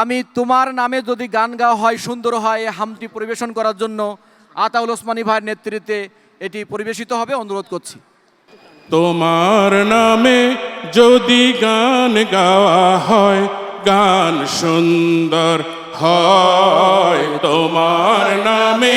আমি তোমার নামে যদি গান গাওয়া হয়, সুন্দর হয় হামটি পরিবেশন করার জন্য আতাউল ওসমানী ভাইয়ের নেতৃত্বে এটি পরিবেশিত হবে, অনুরোধ করছি। তোমার নামে যদি গান গাওয়া হয়, গান সুন্দর হয়। তোমার নামে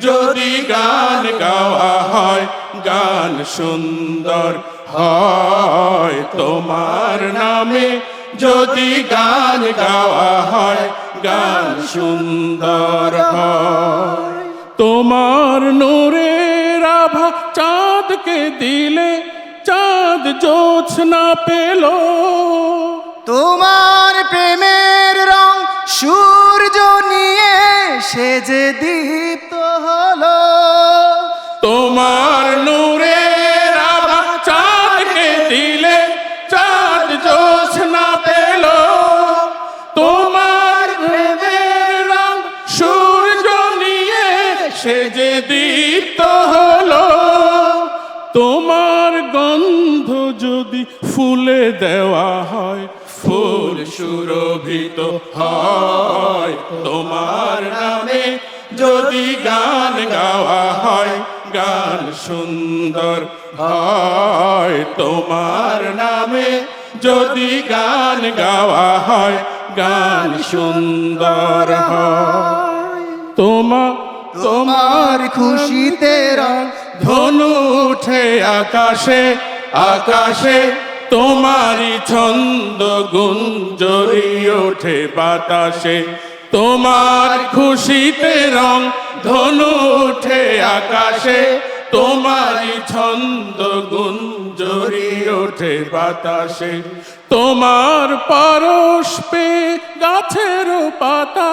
যদি গান গাওয়া হয়, গান সুন্দর হয়। তোমার নামে যদি গান গাওয়া হয়, গান সুন্দর হয়। তোমার নূরে রাভা চাঁদকে দিলে, চাঁদ জোছনা পেল। তোমার প্রেমের রং সূর্য সে যে দীপ্ত হলো, তোমার চাঁদকে দিলে তোমার সূর্য নিয়ে তোমার গন্ধ যদি ফুলে দেওয়া হয়, ফুল সুরভিত হয়। তোমার নামে যদি গান গাওয়া হয়, গান সুন্দর হয়। তোমার নামে যদি গান গাওয়া হয়, গান সুন্দর হয়। তোমার তোমার খুশিতে রং, ধনু উঠে আকাশে আকাশে তোমারই ছন্দ গুঞ্জরি ওঠে বাতাসে। তোমার খুশিতে রং ধনু উঠে আকাশে তোমারই ছন্দ গুঞ্জরি ওঠে বাতাসে। তোমার পরশ পে গাছের পাতা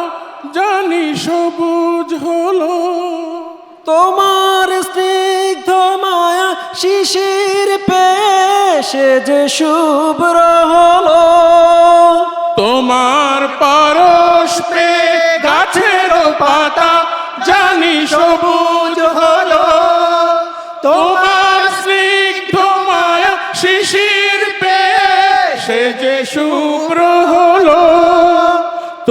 জানি সবুজ হলো। তোমার স্নিগ্ধ মায়া শিশির পেশে যে শুভ্র হলো। তোমার পরশ তোমার স্নিগ্ধ মায়া শিশির পে সে যে শুভ্র হলো,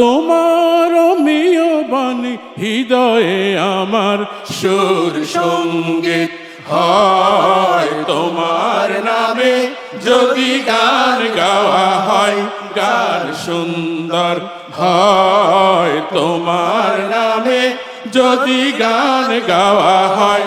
তোমার অমিয় বাণী হৃদয়ে আমার সুর সংগীত হয়। তোমার নামে যদি গান গাওয়া হয়, গান সুন্দর হয়। তোমার নামে যদি গান গাওয়া হয়